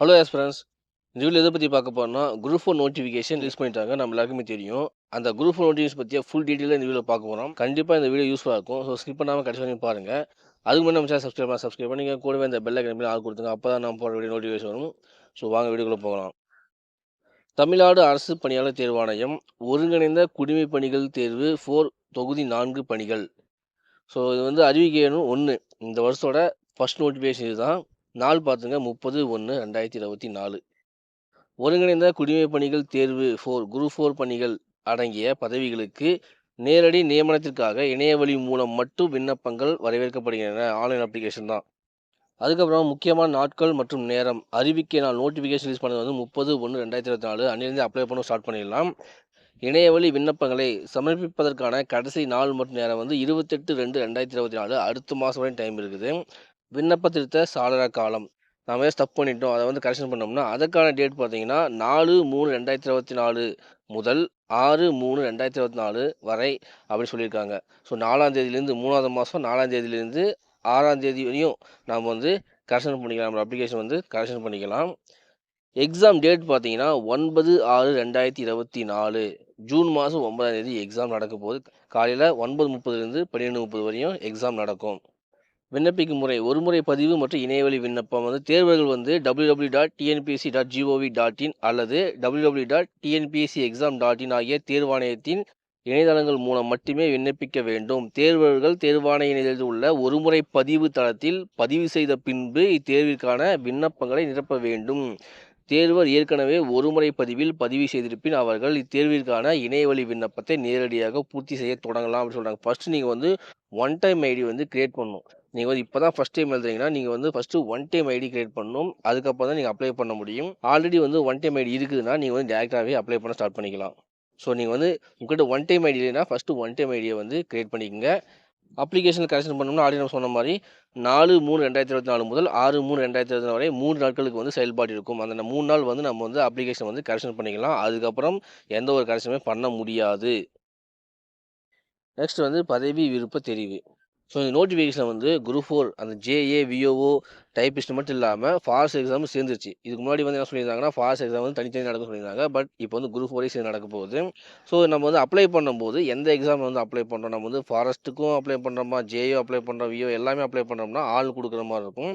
Hello yes friends இந்த video எதை பற்றி பார்க்க போகிறோம்னா குரூப் ஃபோர் நோட்டிஃபிகேஷன் ரிலீஸ் பண்ணிட்டாங்க. நம்ம எல்லாருக்குமே தெரியும். அந்த குரூப் ஃபோர் நோட்டிஃபிகேஷன் பற்றிய ஃபுல் டீட்டெயிலாக இந்த வீடியோ பார்க்க போகிறோம் கண்டிப்பாக இந்த வீடியோ யூஸ்ஃபுல்லாக இருக்கும். ஸோ ஸ்கிப் பண்ணாமல் கடைசி வரைக்கும் பாருங்கள் அதுக்கு முன்னாடி நம்ம சேனல் சப்ஸ்கிரைப் பண்ணி சப்ஸ்கிரைப் பண்ணிங்க கூடவே இந்த பெல்லை கிளம்பி ஆள் கொடுத்துங்க. அப்போ தான் நம்ம போகிற வீடியோ நோட்டிஃபிகேஷன் வரும். ஸோ வாங்க வீடியோக்குள்ளே போகலாம். தமிழ்நாடு அரசு பணியாளர் தேர்வாணையம் ஒருங்கிணைந்த குடிமை பணிகள் தேர்வு ஃபோர் தொகுதி நான்கு பணிகள். ஸோ இது வந்து அறிவிக்கணும் ஒன்று இந்த வருஷத்தோட ஃபர்ஸ்ட் நோட்டிஃபிகேஷன் இதுதான். நாள் பார்த்துங்க முப்பது ஒன்று ரெண்டாயிரத்தி இருபத்தி நாலு. ஒருங்கிணைந்த குடிமை பணிகள் தேர்வு ஃபோர் குரூப் ஃபோர் பணிகள் அடங்கிய பதவிகளுக்கு நேரடி நியமனத்திற்காக இணையவழி மூலம் மட்டும் விண்ணப்பங்கள் வரவேற்கப்படுகின்றன. ஆன்லைன் அப்ளிகேஷன் தான். அதுக்கப்புறம் முக்கியமான நாட்கள் மற்றும் நேரம். அறிவிக்க நாள் நோட்டிஃபிகேஷன் ரிலீஸ் பண்ணது வந்து முப்பது ஒன்று ரெண்டாயிரத்தி இருபத்தி நாலு. அன்னிலிருந்து அப்ளை பண்ண ஸ்டார்ட் பண்ணிடலாம். இணையவழி விண்ணப்பங்களை சமர்ப்பிப்பதற்கான கடைசி நாள் மற்றும் நேரம் வந்து இருபத்தெட்டு ரெண்டு ரெண்டாயிரத்தி இருபத்தி நாலு. அடுத்த மாதம் வரை டைம் இருக்குது. விண்ணப்ப திருத்த சாளர காலம். நாம் ஏதாவது தப்பு பண்ணிட்டோம் அதை வந்து கரெக்ஷன் பண்ணோம்னா அதுக்கான டேட் பார்த்தீங்கன்னா நாலு மூணு ரெண்டாயிரத்தி இருபத்தி நாலு முதல் ஆறு மூணு ரெண்டாயிரத்தி இருபத்தி நாலு வரை அப்படின்னு சொல்லியிருக்காங்க. ஸோ நாலாம் தேதியிலேருந்து மூணாவது மாதம் நாலாம் தேதியிலேருந்து ஆறாம் தேதி வரையும் நாம் வந்து கரெக்ஷன் பண்ணிக்கலாம். நம்ம அப்ளிகேஷன் வந்து கரெக்ஷன் பண்ணிக்கலாம். எக்ஸாம் டேட் பார்த்தீங்கன்னா ஒன்பது ஆறு ரெண்டாயிரத்தி இருபத்தி நாலு. ஜூன் மாதம் ஒன்பதாம் தேதி எக்ஸாம் நடக்க போகுது. காலையில் ஒன்பது முப்பதுலேருந்து பன்னிரெண்டு முப்பது வரையும் எக்ஸாம் நடக்கும். விண்ணப்பிக்கும் முறை ஒருமுறை பதிவு மற்றும் இணையவழி விண்ணப்பம். வந்து தேர்வுகள் வந்து W W dot TNPSC dot GOV dot in அல்லது W W dot TNPSC exam dot in ஆகிய தேர்வாணையத்தின் இணையதளங்கள் மூலம் மட்டுமே விண்ணப்பிக்க வேண்டும். தேர்வர்கள் தேர்வாணைய இணையதளத்தில் உள்ள ஒருமுறை பதிவு தளத்தில் பதிவு செய்த பின்பு இத்தேர்விற்கான விண்ணப்பங்களை நிரப்ப வேண்டும். தேர்வர் ஏற்கனவே ஒருமுறை பதிவில் பதிவு செய்திருப்பின் அவர்கள் இத்தேர்விற்கான இணையவழி விண்ணப்பத்தை நேரடியாக பூர்த்தி செய்ய தொடங்கலாம் அப்படின்னு சொல்கிறாங்க ஃபஸ்ட்டு நீங்கள் வந்து ஒன் டைம் ஐடி வந்து கிரியேட் பண்ணணும். நீங்கள் வந்து இப்போ தான் ஃபஸ்ட் டைம் எழுதுறீங்கன்னா நீங்கள் வந்து first one time ID create பண்ணணும். அதுக்கப்புறம் தான் நீங்கள் அப்ளை பண்ண முடியும். ஆல்ரெடி வந்து ஒன் டைம் ஐடி இருக்குதுன்னா நீங்கள் வந்து டேரெக்டாகவே அப்ளை பண்ண ஸ்டார்ட் பண்ணிக்கலாம். ஸோ நீங்கள் வந்து உங்கள்கிட்ட ஒன் டைம் ஐடி இல்லைன்னா ஃபஸ்ட்டு ஒன் டைம் ஐடியை வந்து கிரியேட் பண்ணிக்கோங்க. அப்ளிகேஷன் கரெக்ஷன் பண்ணணும்னு ஆல்ரெடி நம்ம சொன்ன மாதிரி நாலு மூணு ரெண்டாயிரத்தி இருபத்தி நாலு முதல் ஆறு மூணு ரெண்டாயிரத்தி இருபத்தி நாலு வரை மூணு நாட்களுக்கு வந்து செயல்பாடு இருக்கும். அந்த மூணு நாள் வந்து நம்ம வந்து அப்ளிகேஷன் வந்து கரெக்ஷன் பண்ணிக்கலாம். அதுக்கப்புறம் எந்த ஒரு கரெக்ஷனுமே பண்ண முடியாது. நெக்ஸ்ட் வந்து பதவி விருப்ப தெரிவு. ஸோ இந்த நோட்டிஃபிகேஷன் வந்து குரூப் ஃபோர் அந்த ஜேஏ விஓஓ டைப்பிஸ்ட் மட்டும் இல்லாமல் ஃபாஸ்ட் எக்ஸாமும் சேர்ந்துருச்சு. இதுக்கு முன்னாடி வந்து என்ன சொல்லியிருந்தாங்கன்னா ஃபாஸ்ட் எக்ஸாம் வந்து தனித்தனி நடக்க சொல்லியிருந்தாங்க. பட் இப்போ வந்து குரூப் ஃபோரே சேர்ந்து நடக்க போகுது. ஸோ நம்ம வந்து அப்ளை பண்ணும்போது எந்த எக்ஸாம் வந்து அப்ளை பண்ணுறோம் நம்ம வந்து ஃபாரஸ்ட்டுக்கும் அப்ளை பண்ணுறோமா ஜேயோ அப்ளை பண்ணுறோம் விஓ எல்லாமே அப்ளை பண்ணுறோம்னா ஆள் கொடுக்குற மாதிரி இருக்கும்.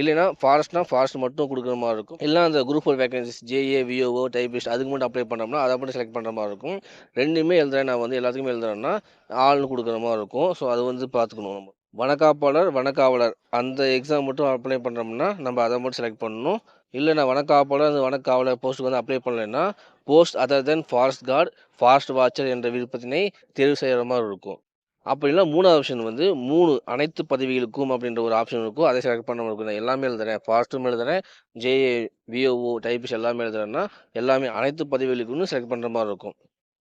இல்லைனா ஃபாரஸ்ட்னா ஃபாரஸ்ட் மட்டும் கொடுக்குற மாதிரி இருக்கும். இல்லை அந்த group four vacancies JA VAO typist அதுக்கு மட்டும் அப்ளை பண்ணோம்னா அதை மட்டும் செலக்ட் பண்ணுற மாதிரி இருக்கும். ரெண்டுமே எழுதுறேன் நான் வந்து எல்லாத்துக்குமே எழுதுறேன்னா ஆள்னு கொடுக்குற மாதிரி இருக்கும். ஸோ அது வந்து பார்த்துக்கணும் நம்ம. வனக்காப்பாளர் வனக்காவலர் அந்த எக்ஸாம் மட்டும் அப்ளை பண்ணுறோம்னா நம்ம அதை மட்டும் செலக்ட் பண்ணணும். இல்லை நான் வனக்காப்பாளர் அந்த வனக்காவலர் போஸ்ட்டுக்கு வந்து அப்ளை பண்ணலைன்னா post other than forest guard forest watcher என்ற விருப்பத்தினை தேர்வு செய்கிற மாதிரி இருக்கும். அப்படி இல்லை மூணாவது ஆப்ஷன் வந்து மூணு அனைத்து பதவிகளுக்கும் அப்படின்ற ஒரு ஆப்ஷன் இருக்கும். அதை செலக்ட் பண்ண இருக்கும். நான் எல்லாமே எழுதுறேன். ஃபாஸ்ட்டும் எழுதுறேன். ஜேஏ விஓஓ டைப்ஸ் எல்லாமே எழுதுறேன்னா எல்லாமே அனைத்து பதவிகளுக்கும் செலக்ட் பண்ணுற மாதிரி இருக்கும்.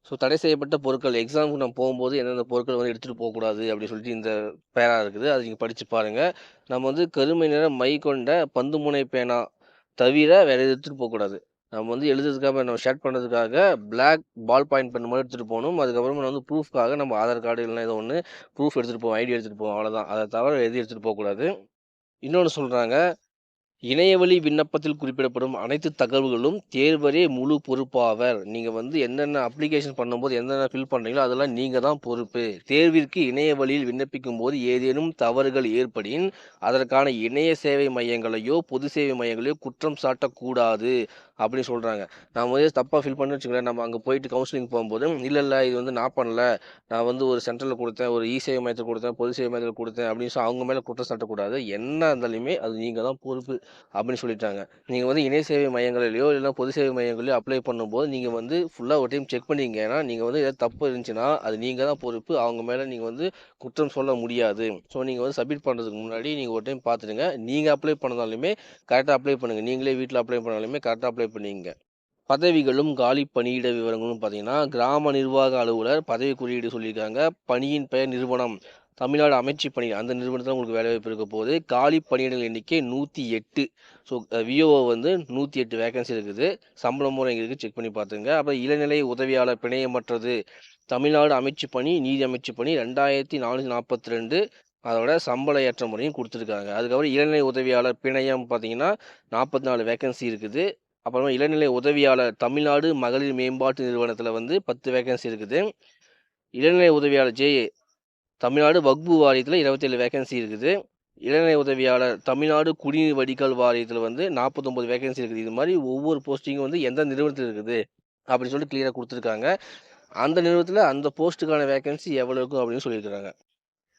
ஸோ தடை செய்யப்பட்ட பொருட்கள் எக்ஸாமுக்கு நம்ம போகும்போது எந்தெந்த பொருட்கள் வந்து எடுத்துகிட்டு போகக்கூடாது அப்படின்னு சொல்லிட்டு இந்த பேரா இருக்குது. அது நீங்கள் படித்து பாருங்கள் நம்ம வந்து கருமை நிற மை கொண்ட பந்து முனை பேனா தவிர வேறு எடுத்துகிட்டு போகக்கூடாது. நம்ம வந்து எழுதுறதுக்காக நம்ம ஷேர் பண்ணுறதுக்காக பிளாக் பால் பாயிண்ட் பண்ண மாதிரி எடுத்துகிட்டு போகணும். அதுக்கப்புறமா வந்து ப்ரூஃப்காக நம்ம ஆதார் கார்டு இல்லைனா ஏதோ ஒன்று ப்ரூஃப் எடுத்துகிட்டு போவோம் ஐடி எடுத்துகிட்டு போவோம் அவ்வளோதான் அதை தவிர எது எடுத்துகிட்டு போகக்கூடாது. இன்னொன்று சொல்கிறாங்க இணையவழி விண்ணப்பத்தில் குறிப்பிடப்படும் அனைத்து தகவல்களும் தேர்வரே முழு பொறுப்பாவர். நீங்கள் வந்து என்னென்ன அப்ளிகேஷன் பண்ணும்போது என்னென்ன ஃபில் பண்ணுறீங்களோ அதெல்லாம் நீங்கள் தான் பொறுப்பு. தேர்விற்கு இணைய வழியில் விண்ணப்பிக்கும் போது ஏதேனும் தவறுகள் ஏற்படின் அதற்கான இணைய சேவை மையங்களையோ பொது சேவை மையங்களையோ குற்றம் சாட்டக்கூடாது. அப்படின்னு சொல்கிறாங்க நான் வந்து தப்பாக ஃபில் பண்ணி வச்சுக்கிறேன் நம்ம அங்கே போயிட்டு கவுன்சிலிங் போகும்போது இல்லை இல்லை இது வந்து நான் பண்ணல. நான் வந்து ஒரு சென்டரில் கொடுத்தேன் ஒரு இ சேவை மையத்தில் கொடுத்தேன் பொது சேவை மையத்தில் கொடுத்தேன் அப்படின்னு சொல்லி அவங்க மேலே குற்றம் சாட்டக்கூடாது. என்ன இருந்தாலுமே அது நீங்கள் தான் பொறுப்பு அப்படின்னு சொல்லிட்டாங்க. நீங்கள் வந்து இணைய சேவை மையங்களிலையோ இல்லைனா பொது சேவை மையங்களிலோ அப்ளை பண்ணும்போது நீங்கள் வந்து ஃபுல்லாக ஒரு டைம் செக் பண்ணிங்க. ஏன்னா நீங்கள் வந்து ஏதாவது தப்பு இருந்துச்சுன்னா அது நீங்கள் தான் பொறுப்பு. அவங்க மேலே நீங்கள் வந்து குற்றம் சொல்ல முடியாது. ஸோ நீங்கள் வந்து சப்மிட் பண்ணுறதுக்கு முன்னாடி நீங்கள் ஒரு டைம் பார்த்துடுங்க. நீங்கள் அப்ளை பண்ணாலுமே கரெக்டாக அப்ளை பண்ணுங்கள் நீங்களே வீட்டில் அப்ளை பண்ணாலுமே கரெக்டாக அப்ளை பண்ணிங்க. பதவிகளும் காலி பணியிட விவரங்களும் பார்த்தீங்கன்னா கிராம நிர்வாக அலுவலர் பதவி குறியீடு சொல்லியிருக்காங்க. பணியின் பெயர் நிறுவனம். தமிழ்நாடு அமைச்சு பணி அந்த நிறுவனத்தில் உங்களுக்கு வேலைவாய்ப்பு இருக்க போகுது. காலி பணியிடங்கள் எண்ணிக்கை நூற்றி எட்டு. ஸோ விஓஓ வந்து நூற்றி எட்டு வேகன்சி இருக்குது. சம்பளம் முறை இருக்குது செக் பண்ணி பார்த்துங்க. அப்புறம் இளநிலை உதவியாளர் பிணையமற்றது. தமிழ்நாடு அமைச்சு பணி நீதி அமைச்சு பணி ரெண்டாயிரத்தி நானூற்றி நாற்பத்தி ரெண்டு அதோட சம்பள ஏற்ற முறையும் கொடுத்துருக்காங்க. அதுக்கப்புறம் இளநிலை உதவியாளர் பிணையம் பார்த்தீங்கன்னா நாற்பத்தி நாலு வேகன்சி இருக்குது. அப்புறமா இளநிலை உதவியாளர் தமிழ்நாடு மகளிர் மேம்பாட்டு நிறுவனத்தில் வந்து பத்து வேகன்சி இருக்குது. இளநிலை உதவியாளர் ஜேஏ தமிழ்நாடு வக்பு வாரியத்தில் இருபத்தேழு வேகன்சி இருக்குது. இளநிலை உதவியாளர் தமிழ்நாடு குடிநீர் வடிகால் வாரியத்தில் வந்து நாற்பத்தொம்பது வேகன்சி இருக்குது. இது மாதிரி ஒவ்வொரு போஸ்டிங்கும் வந்து எந்த நிறுவனத்தில் இருக்குது அப்படின்னு சொல்லிட்டு கிளியராக கொடுத்துருக்காங்க. அந்த நிறுவனத்தில் அந்த போஸ்ட்டுக்கான வேகன்சி எவ்வளோ இருக்கும் அப்படின்னு சொல்லியிருக்கிறாங்க.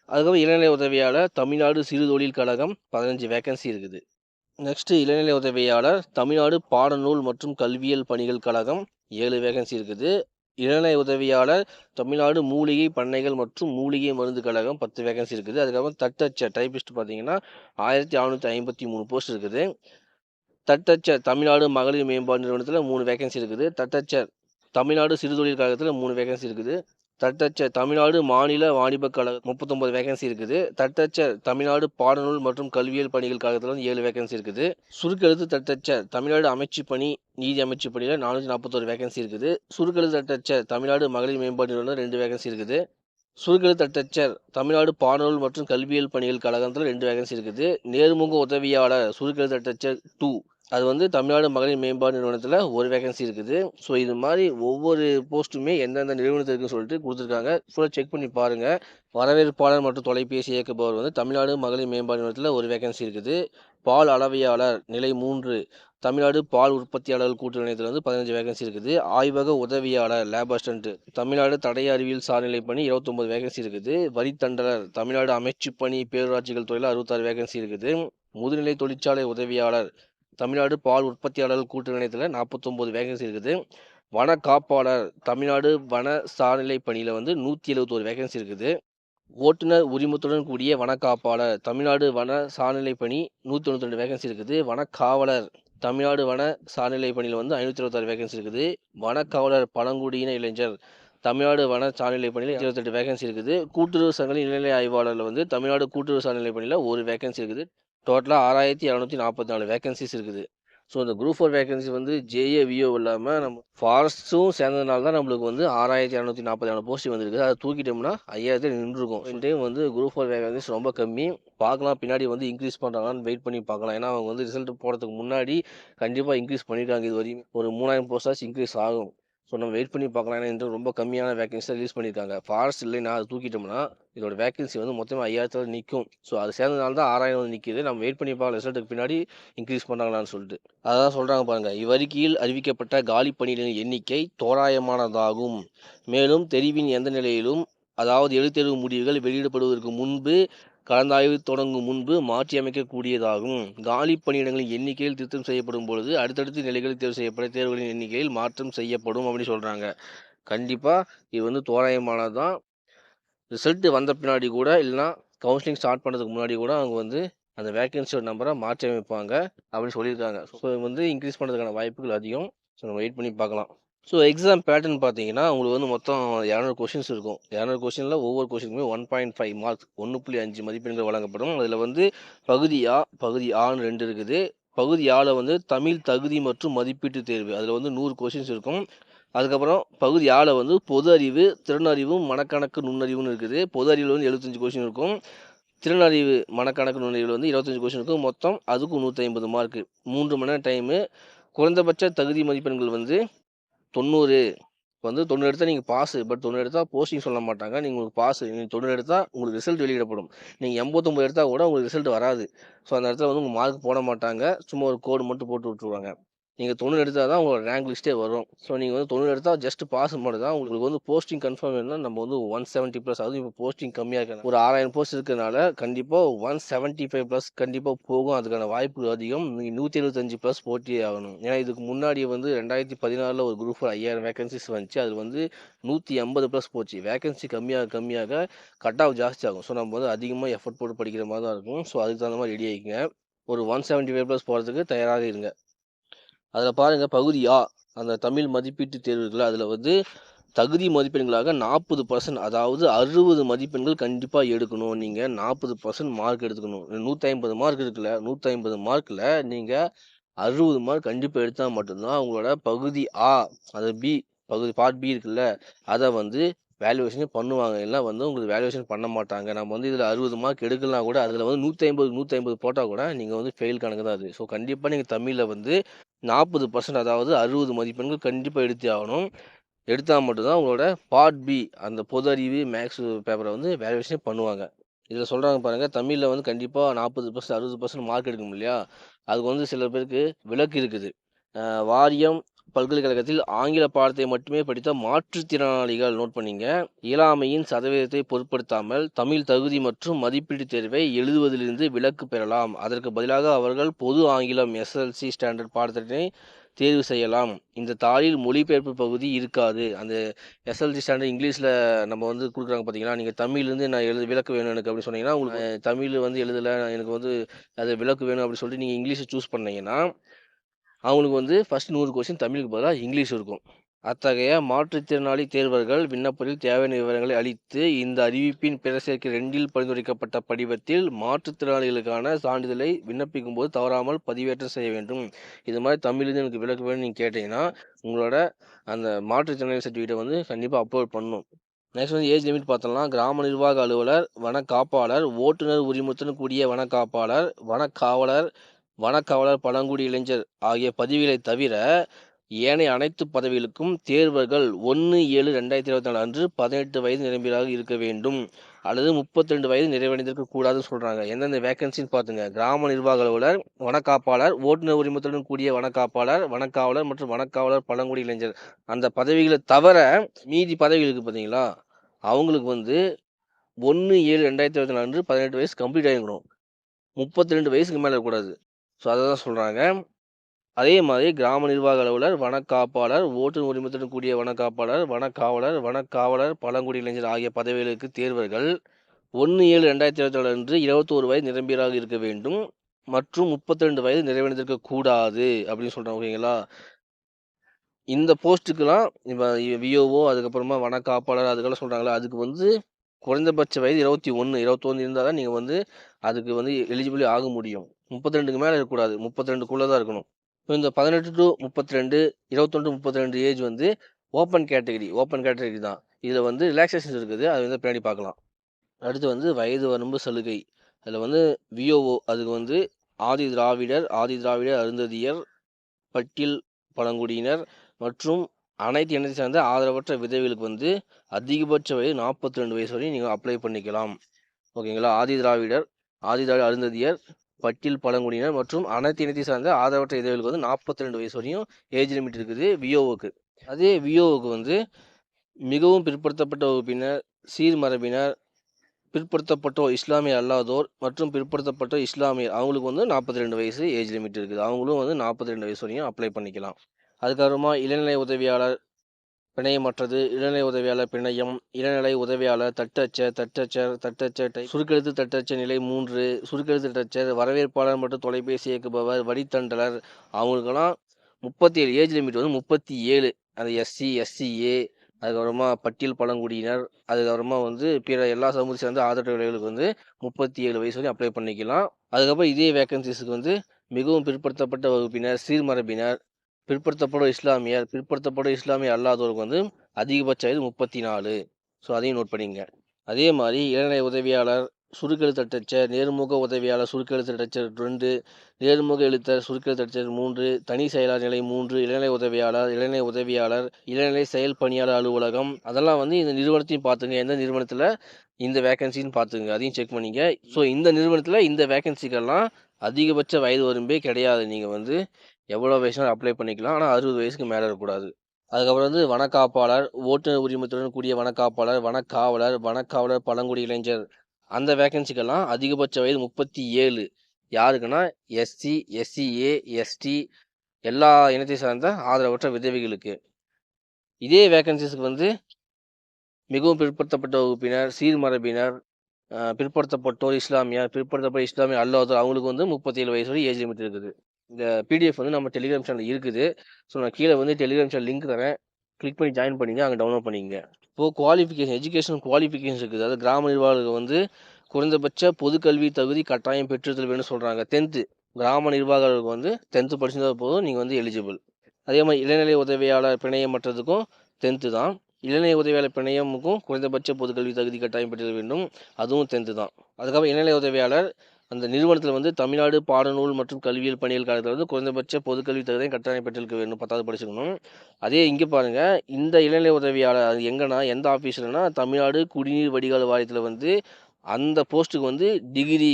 அதுக்கப்புறம் இளநிலை உதவியாளர் தமிழ்நாடு சிறு தொழில் கழகம் பதினஞ்சு வேகன்சி இருக்குது. நெக்ஸ்ட்டு இளநிலை உதவியாளர் தமிழ்நாடு பாடநூல் மற்றும் கல்வியியல் பணிகள் கழகம். ஏழு வேகன்சி இருக்குது. இளநிலை உதவியாளர் தமிழ்நாடு மூலிகை பண்ணைகள் மற்றும் மூலிகை மருந்து கழகம் பத்து வேகன்சி இருக்குது. அதுக்கப்புறம் தட்டச்சர் டைபிஸ்ட் பார்த்தீங்கன்னா ஆயிரத்தி அறநூற்றி ஐம்பத்தி மூணு போஸ்ட் இருக்குது. தட்டச்சர் தமிழ்நாடு மகளிர் மேம்பாடு நிறுவனத்தில் மூணு வேகன்சி இருக்குது. தட்டச்சர் தமிழ்நாடு சிறுதொழில் கழகத்தில் மூணு வேகன்சி இருக்குது. தட்டச்சர் தமிழ்நாடு மாநில வாணிபக் கழகம் முப்பத்தொம்பது வேகன்சி இருக்குது. தட்டச்சர் தமிழ்நாடு பாடநூல் மற்றும் கல்வியல் பணிகள் கழகத்தில் வந்து ஏழு வேகன்சி இருக்குது. சுருக்கெழுத்து தட்டச்சர் தமிழ்நாடு அமைச்சு பணி நீதி அமைச்சு பணியில் நானூற்றி நாற்பத்தோரு வேகன்சி இருக்குது. சுருக்கெழுத்து தட்டச்சர் தமிழ்நாடு மகளிர் மேம்பாட்டு நிறுவனம் ரெண்டு வேகன்சி இருக்குது. சுருக்கெழுத்து தட்டச்சர் தமிழ்நாடு பாடநூல் மற்றும் கல்வியியல் பணிகள் கழகத்தில் ரெண்டு வேகன்சி இருக்குது. நேர்முக உதவியாளர் சுருக்கெழுத்து தட்டச்சர் டூ அது வந்து தமிழ்நாடு மகளிர் மேம்பாடு நிறுவனத்தில் ஒரு வேகன்சி இருக்குது. ஸோ இது மாதிரி ஒவ்வொரு போஸ்ட்டுமே எந்தெந்த நிறுவனத்தில் சொல்லிட்டு கொடுத்துருக்காங்க. ஃபுல்லாக செக் பண்ணி பாருங்கள் வரவேற்பாளர் மற்றும் தொலைபேசி இயக்குபவர் வந்து தமிழ்நாடு மகளிர் மேம்பாடு நிறுவனத்தில் ஒரு வேகன்சி இருக்குது. பால் அளவையாளர் நிலை மூன்று. தமிழ்நாடு பால் உற்பத்தியாளர்கள் கூட்டு நிலையத்தில் வந்து பதினஞ்சு வேகன்சி இருக்குது. ஆய்வக உதவியாளர் லேப் அசிஸ்டன்ட் தமிழ்நாடு தடய அறிவியல் சார்நிலை பணி இருபத்தொம்பது வேகன்சி இருக்குது. வரித்தண்டலர் தமிழ்நாடு அமைச்சு பணி பேரூராட்சிகள் துறையில் அறுபத்தாறு வேகன்சி இருக்குது. முதுநிலை தொழிற்சாலை உதவியாளர் தமிழ்நாடு பால் உற்பத்தியாளர்கள் கூட்டு நிலையத்தில் நாற்பத்தொம்போது வேகன்சி இருக்குது. வன காப்பாளர் தமிழ்நாடு வன சார்நிலை பணியில் வந்து நூற்றி எழுபத்தோரு வேகன்சி இருக்குது. ஓட்டுநர் உரிமத்துடன் கூடிய வன காப்பாளர் தமிழ்நாடு வன சார்நிலை பணி நூற்றி தொண்ணூற்றி ரெண்டு வேகன்சி இருக்குது. வனக்காவலர் தமிழ்நாடு வன சார்நிலை பணியில் வந்து ஐநூற்றி இருபத்தாறு வேகன்சி இருக்குது. வனக்காவலர் பழங்குடியின இளைஞர் தமிழ்நாடு வன சார்நிலை பணியில் இருபத்தெட்டு வேகன்சி இருக்குது. கூட்டுறவு சங்கங்களின் இளநிலை ஆய்வாளரில் வந்து தமிழ்நாடு கூட்டுறவு சார்நிலை பணியில் ஒரு வேகன்சி இருக்குது. டோட்டலாக ஆறாயிரத்தி இரநூத்தி நாற்பத்தி நாலு வேகன்சிஸ் இருக்குது. ஸோ இந்த குரூப் ஃபோர் வேகன்சி வந்து ஜேஏவிஓ இல்லாமல் நம்ம ஃபாரஸ்ட்டும் சேர்ந்ததுனால தான் நம்மளுக்கு வந்து ஆறாயிரத்தி இரநூத்தி நாற்பத்தி நாலு போஸ்டிங் வந்திருக்கு. அதை தூக்கிட்டோம்னா ஐயாயிரத்தி நின்றுருக்கும். இந்த டைம் வந்து குரூப் ஃபோர் வேகன்சிஸ் ரொம்ப கம்மி. பார்க்கலாம். பின்னாடி வந்து இன்க்ரீஸ் பண்ணுறாங்களான்னு வெயிட் பண்ணி பார்க்கலாம். ஏன்னா அவங்க வந்து ரிசல்ட் போகிறதுக்கு முன்னாடி கண்டிப்பாக இன்க்ரீஸ் பண்ணியிருக்காங்க இது வரையும் ஒரு மூணாயிரம் போஸ்டாச்சும் இன்க்ரீஸ் ஆகும். ஸோ நம்ம வெயிட் பண்ணி பார்க்கலாம். ஏன்னா இந்த ரொம்ப கம்மியான வேகன்சி ரிலீஸ் பண்ணியிருக்காங்க. ஃபாரஸ்ட் இல்லைன்னா அது தூக்கிட்டோம்னா இதோட வேகன்சி வந்து மொத்தமாக ஐயாயிரத்தில் நிற்கும் ஸோ அது சேர்ந்தனால தான் ஆறாயிரம் வந்து நிற்கிது நம்ம வெயிட் பண்ணி பார்க்கலாம். ரிசல்ட்டுக்கு பின்னாடி இன்க்ரீஸ் பண்ணாங்களான்னு சொல்லிட்டு. அதான் சொல்கிறாங்க பாருங்கள் இவ்வறிக்கையில் அறிவிக்கப்பட்ட காலி பணியிடங்களின் எண்ணிக்கை தோராயமானதாகும். மேலும் தெரிவின் எந்த நிலையிலும் அதாவது எழுத்தெருவு முடிவுகள் வெளியிடப்படுவதற்கு முன்பு கலந்தாய்வு தொடங்கும் முன்பு மாற்றியமைக்கக்கூடியதாகும். காலி பணியிடங்களின் எண்ணிக்கையில் திருத்தம் செய்யப்படும் பொழுது அடுத்தடுத்த நிலைகளில் தேர்வு செய்யப்பட தேர்வுகளின் எண்ணிக்கையில் மாற்றம் செய்யப்படும் அப்படின்னு சொல்கிறாங்க கண்டிப்பாக இது வந்து தோராயமானது தான் ரிசல்ட் வந்த பின்னாடி கூட இல்லைனா கவுன்சிலிங் ஸ்டார்ட் பண்ணுறதுக்கு முன்னாடி கூட அவங்க வந்து அந்த வேகன்சியோட நம்பரை மாற்றி அமைப்பாங்க அப்படின்னு சொல்லியிருக்காங்க. ஸோ வந்து இன்க்ரீஸ் பண்ணுறதுக்கான வாய்ப்புகள் அதிகம். ஸோ நம்ம வெயிட் பண்ணி பார்க்கலாம். ஸோ எக்ஸாம் பேட்டர்ன் பார்த்தீங்கன்னா உங்களுக்கு வந்து மொத்தம் இரநூறு கொஷின்ஸ் இருக்கும். இரநூறு கொஷினில் ஒவ்வொரு கொஷினுக்குமே ஒன் பாயிண்ட் ஃபைவ் மார்க் ஒன்று புள்ளி அஞ்சு மதிப்பெண்கள் வழங்கப்படும். அதில் வந்து பகுதி ஆ பகுதி ஆன்னு ரெண்டு இருக்குது. பகுதி ஆல வந்து தமிழ் தகுதி மற்றும் மதிப்பீட்டு தேர்வு. அதில் வந்து நூறு கொஷின்ஸ் இருக்கும். அதுக்கப்புறம் பகுதி ஆல வந்து பொது அறிவு திறனறிவும் மனக்கணக்கு நுண்ணறிவுன்னு இருக்குது. பொது அறிவில் வந்து எழுபத்தஞ்சு கொஷின் இருக்கும். திறனறிவு மனக்கணக்கு நுண்ணறிவில் வந்து இருபத்தஞ்சு கொஷின் இருக்கும். மொத்தம் அதுக்கும் நூற்றி ஐம்பது மார்க்கு மூன்று மணி நேரம் டைமு குறைந்தபட்ச தகுதி மதிப்பெண்கள் வந்து தொண்ணூறு வந்து தொண்ணூறு எடுத்தால் நீங்கள் பாஸு பட் தொண்ணூறு எடுத்தால் போஸ்டிங் சொல்ல மாட்டாங்க. நீங்கள் உங்களுக்கு பாஸு நீங்கள் தொண்ணூறு எடுத்தால் உங்களுக்கு ரிசல்ட் வெளியிடப்படும். நீங்கள் எண்பத்தொம்பது எடுத்தால் கூட உங்களுக்கு ரிசல்ட் வராது. ஸோ அந்த இடத்துல வந்து உங்கள் மார்க் போட மாட்டாங்க. சும்மா ஒரு கோடு மட்டும் போட்டு விட்ருவாங்க நீங்கள் தொண்ணூறு எடுத்தால் தான் உங்களோட ரேங்க் லிஸ்ட்டே வரும். ஸோ நீங்கள் வந்து தொண்ணூறு எடுத்தால் ஜஸ்ட் பாஸ் மட்டும் தான் உங்களுக்கு வந்து போஸ்டிங் கன்ஃபார்ம் வேணும்னா நம்ம வந்து ஒன் செவன்ட்டி ப்ளஸ் அதுவும் இப்போ போஸ்டிங் கம்மியாக இருக்காங்க ஒரு ஆறாயிரம் போஸ்ட் இருக்கிறனால கண்டிப்பாக ஒன் செவன்ட்டி ஃபைவ் ப்ளஸ் கண்டிப்பாக போகும். அதுக்கான வாய்ப்பு அதிகம். நீங்கள் நூற்றி எழுபத்தஞ்சு ப்ளஸ் போட்டி ஆகணும். ஏன்னா இதுக்கு முன்னாடி வந்து ரெண்டாயிரத்தி பதினாறில் ஒரு குரூப் ஐயாயிரம் வேகன்சிஸ் வந்துச்சு. அது வந்து நூற்றி ஐம்பது ப்ளஸ் போச்சு. வேகன்சி கம்மியாக கம்மியாக கட் ஆஃப் ஜாஸ்தி ஆகும். ஸோ நம்ம வந்து அதிகமாக எஃபர்ட் போட்டு படிக்கிற மாதிரி தான் இருக்கும். ஸோ அதுக்கு தகுந்த மாதிரி ரெடி ஆகிக்கங்க ஒரு ஒன் செவன்ட்டி ஃபைவ் ப்ளஸ் போகிறதுக்கு தயாராக இருங்க. அதில் பாருங்கள் பகுதி ஆ அந்த தமிழ் மதிப்பீட்டு தேர்வுகள் அதில் வந்து தகுதி மதிப்பெண்களாக நாற்பது பர்சன்ட் அதாவது அறுபது மதிப்பெண்கள் கண்டிப்பாக எடுக்கணும். நீங்கள் நாற்பது பர்சன்ட் மார்க் எடுத்துக்கணும். நூற்றி ஐம்பது மார்க் இருக்குல்ல நூற்றி ஐம்பது மார்க்கில் நீங்கள் அறுபது மார்க் கண்டிப்பாக எடுத்தால் மட்டும்தான் உங்களோட பகுதி ஆ அது பி பகுதி பார்ட் பி இருக்குல்ல அதை வந்து வேல்யூவேஷனே பண்ணுவாங்க. எல்லாம் வந்து உங்களுக்கு வேல்யூவேஷன் பண்ண மாட்டாங்க. நம்ம வந்து இதில் அறுபது மார்க் எடுக்கலாம் கூட அதில் வந்து நூற்றி ஐம்பது நூற்றி ஐம்பது போட்டால் கூட நீங்கள் வந்து ஃபெயில் கணக்கு தான் அது. ஸோ கண்டிப்பாக நீங்கள் தமிழில் வந்து 40% அதாவது 60 மதிப்பெண்கள் கண்டிப்பாக எடுத்தே ஆகணும். எடுத்தால் மட்டும்தான் உங்களோட பார்ட் பி அந்த பொது அறிவு, மேக்ஸ் பேப்பரை வந்து வேல்யூவேஷனே பண்ணுவாங்க. இதில் சொல்கிறாங்க பாருங்கள் தமிழில் வந்து கண்டிப்பாக நாற்பது பர்சன்ட் அறுபது பர்சன்ட் மார்க் எடுக்கணும் இல்லையா? அதுக்கு வந்து சில பேருக்கு விலக்கு இருக்குது. வாரியம் பல்கலைக்கழகத்தில் ஆங்கில பாடத்தை மட்டுமே படித்த மாற்றுத்திறனாளிகள் நோட் பண்ணிங்க இயலாமையின் சதவீதத்தை பொருட்படுத்தாமல் தமிழ் தகுதி மற்றும் மதிப்பீடு தேர்வை எழுதுவதிலிருந்து விலக்கு பெறலாம். அதற்கு பதிலாக அவர்கள் பொது ஆங்கிலம் எஸ்.எல்.சி ஸ்டாண்டர்ட் பாடத்தினை தேர்வு செய்யலாம். இந்த தாளில் மொழிபெயர்ப்பு பகுதி இருக்காது. அந்த எஸ்.எல்.சி ஸ்டாண்டர்ட் இங்கிலீஷில் நம்ம வந்து கொடுக்குறாங்க பார்த்தீங்கன்னா நீங்கள் தமிழ்லேருந்து நான் எழுத விளக்கு வேணும் எனக்கு அப்படின்னு சொன்னீங்கன்னா, உங்களுக்கு தமிழ் வந்து எழுதலை எனக்கு வந்து அது விளக்கு வேணும் அப்படின்னு சொல்லிட்டு நீங்கள் இங்கிலீஷை சூஸ் பண்ணீங்கன்னா, அவங்களுக்கு வந்து ஃபர்ஸ்ட் 100 கொஸ்டின் தமிழுக்கு பதிலாக இங்கிலீஷ் இருக்கும். அத்தகைய மாற்றுத்திறனாளி தேர்வர்கள் விண்ணப்பத்தில் தேவையான விவரங்களை அளித்து, இந்த அறிவிப்பின் பிற சேர்க்கை ரெண்டில் பரிந்துரைக்கப்பட்ட படிவத்தில் மாற்றுத்திறனாளிகளுக்கான சான்றிதழை விண்ணப்பிக்கும்போது தவறாமல் பதிவேற்றம் செய்ய வேண்டும். இது மாதிரி தமிழ்லேருந்து எனக்கு விளக்க வேணும்னு நீங்கள் கேட்டீங்கன்னா, உங்களோட அந்த மாற்றுத்திறனாளி சர்டிஃபிகேட்டை வந்து கண்டிப்பாக அப்லோட் பண்ணணும். நெக்ஸ்ட் வந்து ஏஜ் லிமிட் பார்த்தோம்னா, கிராம நிர்வாக அலுவலர், வனக்காப்பாளர், ஓட்டுநர் உரிமத்துடன் கூடிய வனக்காப்பாளர், வனக்காவலர், வனக்காவலர் பழங்குடி இளைஞர் ஆகிய பதவிகளைத் தவிர, ஏனைய அனைத்து பதவிகளுக்கும் தேர்வர்கள் 1/7/2024 அன்று 18 வயது நிரம்பியதாக இருக்க வேண்டும். அல்லது 32 வயது நிறைவடைந்திருக்க கூடாதுன்னு சொல்கிறாங்க எந்தெந்த வேக்கன்சின்னு பார்த்துங்க கிராம நிர்வாக அலுவலர், வனக்காப்பாளர், ஓட்டுநர் உரிமத்துடன் கூடிய வனக்காப்பாளர், வனக்காவலர் மற்றும் வனக்காவலர் பழங்குடி இளைஞர். அந்த பதவிகளை தவிர மீதி பதவிகளுக்கு பார்த்தீங்களா? அவங்களுக்கு வந்து 1/7/2024 அன்று 18 வயசு கம்ப்ளீட் ஆகிருக்கணும் முப்பத்தி ரெண்டு வயசுக்கு மேலே இருக்கக்கூடாது. ஸோ அதை தான் சொல்கிறாங்க அதே மாதிரி கிராம நிர்வாக அலுவலர், வனக்காப்பாளர், ஓட்டுநர் உரிமத்துடன் கூடிய வனக்காப்பாளர், வனக்காவலர், வனக்காவலர் பழங்குடி இளைஞர் ஆகிய பதவிகளுக்கு தேர்வர்கள் 1/7/2024 அன்று 21 வயது நிரம்பியராக இருக்க வேண்டும் மற்றும் 32 வயது நிறைவடைந்திருக்க கூடாது அப்படின்னு சொல்கிறாங்க ஓகேங்களா? இந்த போஸ்ட்டுக்குலாம் இப்போ விஓஓ அதுக்கப்புறமா வனக்காப்பாளர் அதுக்கெல்லாம் சொல்கிறாங்களா அதுக்கு வந்து குறைந்தபட்ச வயது இருபத்தி ஒன்று இருபத்தொன்று இருந்தால் தான் நீங்கள் வந்து அதுக்கு வந்து எலிஜிபிள் ஆக முடியும். முப்பத்திரெண்டுக்கு மேலே இருக்கக்கூடாது. 32க்குள்ள தான் இருக்கணும். இந்த பதினெட்டு டு முப்பத்தி ரெண்டு இருபத்தொன்று முப்பத்தி ரெண்டு ஏஜ் வந்து ஓப்பன் கேட்டகரி ஓப்பன் கேட்டகரி தான். இதில் வந்து ரிலாக்ஸேஷன்ஸ் இருக்குது. அது வந்து பின்னாடி பார்க்கலாம். அடுத்து வந்து வயது வரம்பு சலுகை. அதில் வந்து விஓஓ அதுக்கு வந்து ஆதி திராவிடர், ஆதி திராவிடர் அருந்ததியர், பட்டியல் பழங்குடியினர் மற்றும் அனைத்து இனத்தை சார்ந்த ஆதரவற்ற விதவிகளுக்கு வந்து அதிகபட்ச வயது 42 வயசு வரையும் நீங்கள் அப்ளை பண்ணிக்கலாம். ஓகேங்களா? ஆதி திராவிடர், ஆதி திராவிடர் அருந்ததியர், பட்டியல் பழங்குடியினர் மற்றும் அனைத்து இனத்தை சார்ந்த ஆதரவற்ற இதழ்களுக்கு வந்து 42 வயசு வரையும் ஏஜ் லிமிட் இருக்குது விஓஓக்கு. அதே விஓவுக்கு வந்து மிகவும் பிற்படுத்தப்பட்ட வகுப்பினர், சீர்மரபினர், பிற்படுத்தப்பட்டோர், இஸ்லாமிய அல்லாதோர் மற்றும் பிற்படுத்தப்பட்ட இஸ்லாமியர் அவங்களுக்கு வந்து 42 வயசு ஏஜ் லிமிட் இருக்குது. அவங்களும் வந்து 42 வயசு வரையும் அப்ளை பண்ணிக்கலாம். அதுக்கப்புறமா இளநிலை உதவியாளர் பிணையமற்றது, இளநிலை உதவியாளர் பிணையம், இளநிலை உதவியாளர் தட்டச்சர், தட்டச்சர், தட்டச்சர் டை சுருக்கெழுத்து தட்டச்ச நிலை மூன்று. சுருக்கெழுத்து தட்டச்சர், வரவேற்பாளர் மற்றும் தொலைபேசி இயக்குபவர், வழித்தண்டலர். அவங்களுக்கெல்லாம் 37 ஏஜ் லிமிட் வந்து 37 அது எஸ்சி, எஸ்சிஏ அதுக்கப்புறமா பட்டியல் பழங்குடியினர், அதுக்கப்புறமா வந்து பிற எல்லா சமூக சேர்ந்த ஆதரவுகளுக்கு வந்து வந்து 37 வயசு வரையும் அப்ளை பண்ணிக்கலாம். அதுக்கப்புறம் இதே வேக்கன்சிஸுக்கு வந்து மிகவும் பிற்படுத்தப்பட்ட வகுப்பினர், சீர்மரபினர், பிற்படுத்தப்படும் இஸ்லாமியர், பிற்படுத்தப்படும் இஸ்லாமியர் அல்லாதோருக்கு வந்து அதிகபட்ச வயது 34. ஸோ அதையும் நோட் பண்ணிங்க அதே மாதிரி இளநிலை உதவியாளர், சுருக்கெழுத்து அட்டச்சர் நேர்முக உதவியாளர் சுருக்கெழுத்து அட்டச்சர் ரெண்டு நேர்முக எழுத்தர் சுருக்கெழுத்து அட்டச்சர் மூன்று தனி செயலாளர் நிலை மூன்று இளநிலை உதவியாளர், இளநிலை உதவியாளர், இளநிலை செயல் பணியாளர் அலுவலகம் அதெல்லாம் வந்து இந்த நிறுவனத்தையும் பார்த்துங்க. எந்த நிறுவனத்தில் இந்த வேக்கன்சின்னு பார்த்துங்க அதையும் செக் பண்ணிங்க ஸோ இந்த நிறுவனத்தில் இந்த வேக்கன்சிக்கெல்லாம் அதிகபட்ச வயது வரம்பே கிடையாது. நீங்கள் வந்து எவ்வளோ வயசுனாலும் அப்ளை பண்ணிக்கலாம். ஆனால் அறுபது வயசுக்கு மேலே இருக்கக்கூடாது. அதுக்கப்புறம் வந்து வனக்காப்பாளர், ஓட்டுநர் உரிமத்துடன் கூடிய வனக்காப்பாளர், வனக்காவலர், வனக்காவலர் பழங்குடி இளைஞர் அந்த வேக்கன்சிக்கெல்லாம் அதிகபட்ச வயது 37 யாருக்குன்னா எஸ்சி, எஸ்சிஏ, எஸ்டி எல்லா இனத்தை சார்ந்த ஆதரவற்ற விதவைகளுக்கு. இதே வேக்கன்ஸிஸ்க்கு வந்து மிகவும் பிற்படுத்தப்பட்ட வகுப்பினர், சீர்மரபினர், பிற்படுத்தப்பட்டோர் இஸ்லாமியர், பிற்படுத்தப்பட்ட இஸ்லாமிய அல்லாதோர் அவங்களுக்கு வந்து 37 வயசு வரை ஏஜ் லிமிட் இருக்குது. இந்த பிடிஎஃப் வந்து நம்ம டெலிகிராம் சேனல் இருக்குது. ஸோ நான் கீழே வந்து டெலிகிராம் சேனல் லிங்க் தரேன். கிளிக் பண்ணி ஜாயின் பண்ணிங்க. அங்கே டவுன்லோட் பண்ணிக்கங்க. இப்போது குவாலிஃபிகேஷன் எஜுகேஷன் குவாலிஃபிகேஷன் இருக்குது. அதாவது கிராம நிர்வாகர்கள் வந்து குறைந்தபட்ச பொதுக்கல்வி தகுதி கட்டாயம் பெற்றுத்தல் வேணும்னு சொல்கிறாங்க டென்த்து கிராம நிர்வாகர்களுக்கு வந்து டென்த்து படிச்சிருந்தால் போதும் நீங்கள் வந்து எலிஜிபிள். அதே மாதிரி இளநிலை உதவியாளர் பிணையம் மற்றதுக்கும் டென்த்து தான். இளநிலை உதவியாளர் பிணையமுக்கும் குறைந்தபட்ச பொதுக்கல்வி தகுதி கட்டாயம் பெற்றிருக்க வேண்டும் அதுவும் டென்த்து தான் அதுக்கப்புறம் இளநிலை உதவியாளர் அந்த நிறுவனத்தில் வந்து தமிழ்நாடு பாடநூல் மற்றும் கல்வியியல் பணிகள் காலத்தில் வந்து குறைந்தபட்ச பொதுக்கல்வி தகுதியை கட்டாயம் பெற்றிருக்க வேண்டும். பத்தாவது படிச்சிருக்கணும். அதே இங்கே பாருங்கள் இந்த இளநிலை உதவியாளர் அது எங்கன்னா எந்த ஆஃபீஸ்லனா தமிழ்நாடு குடிநீர் வடிகால் வாரியத்தில் வந்து அந்த போஸ்ட்டுக்கு வந்து டிகிரி